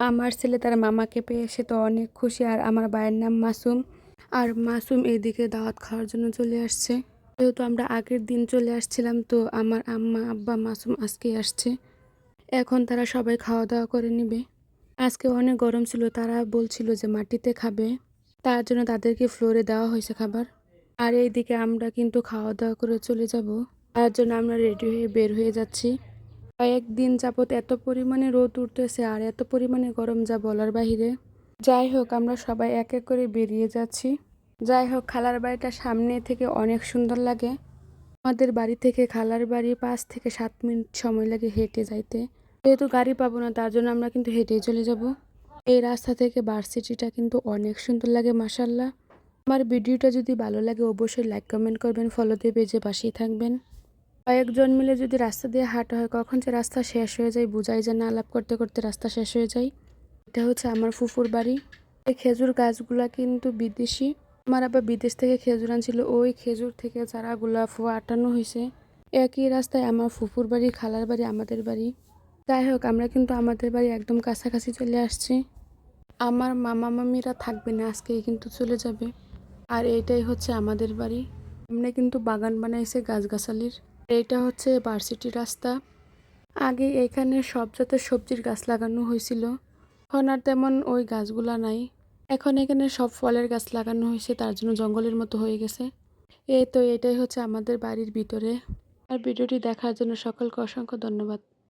আমার ছেলে তার মামাকে পেয়ে সে তো অনেক খুশি, আর আমার ভাইয়ের নাম মাসুম। আর মাসুম এইদিকে দাওয়াত খাওয়ার জন্য চলে আসছে। যেহেতু আমরা আগের দিন চলে আসছিলাম, তো আমার আম্মা, আব্বা, মাসুম আজকেই আসছে। এখন তারা সবাই খাওয়া দাওয়া করে নেবে। আজকে অনেক গরম ছিল, তারা বলছিল যে মাটিতে খাবে। তার জন্য তাদেরকে ফ্লোরে দেওয়া হয়েছে খাবার। আর এইদিকে আমরা কিন্তু খাওয়া দাওয়া করে চলে যাব। তার জন্য আমরা রেডি হয়ে বের হয়ে যাচ্ছি। কয়েকদিন যাবৎ এত পরিমাণে রোদ উঠতেছে আর এত পরিমাণে গরম যা বলার বাহিরে। যাই হোক, আমরা সবাই এক এক করে বেরিয়ে যাচ্ছি। যাই হোক, খালার বাড়িটা সামনে থেকে অনেক সুন্দর লাগে। আমাদের বাড়ি থেকে খালার বাড়ি পাঁচ থেকে সাত মিনিট সময় লাগে হেঁটে যাইতে। যেহেতু গাড়ি পাবো না, তার জন্য আমরা কিন্তু হেঁটেই চলে যাব। এই রাস্তা থেকে ভার্সিটিটা কিন্তু অনেক সুন্দর লাগে মাসাল্লাহ আমার ভিডিওটা যদি ভালো লাগে, অবশ্যই লাইক কমেন্ট করবেন। ফলো দিয়ে পেজে পাশেই থাকবেন। কয়েকজন মিলে যদি রাস্তা দিয়ে হাঁটা হয়, কখন যে রাস্তা শেষ হয়ে যায় বোঝাই যায় না। আলাপ করতে করতে রাস্তা শেষ হয়ে যায়। এটা হচ্ছে আমার ফুফুর বাড়ি। এই খেজুর গাছগুলা কিন্তু বিদেশি। আমার আবার বিদেশ থেকে খেজুর আনছিল। ওই খেজুর থেকে চারাগুলা ফুয়া আটানো হয়েছে। একই রাস্তায় আমার ফুফুর বাড়ি, খালার বাড়ি, আমাদের বাড়ি। যাই হোক, আমরা কিন্তু আমাদের বাড়ি একদম কাছাকাছি চলে আসছি। আমার মামা মামিরা থাকবে না, আজকেই কিন্তু চলে যাবে। আর এইটাই হচ্ছে আমাদের বাড়ি। আমরা কিন্তু বাগান বানাইছে গাছগাছালির। এইটা হচ্ছে ভার্সিটি রাস্তা। আগে এখানে সব জাতের সবজির গাছ লাগানো হয়েছিল। এখন আর তেমন ওই গাছগুলা নাই। এখন এখানে সব ফলের গাছ লাগানো হয়েছে, তার জন্য জঙ্গলের মতো হয়ে গেছে। এই তো এটাই হচ্ছে আমাদের বাড়ির ভিতরে। আর ভিডিওটি দেখার জন্য সকলকে অসংখ্য ধন্যবাদ।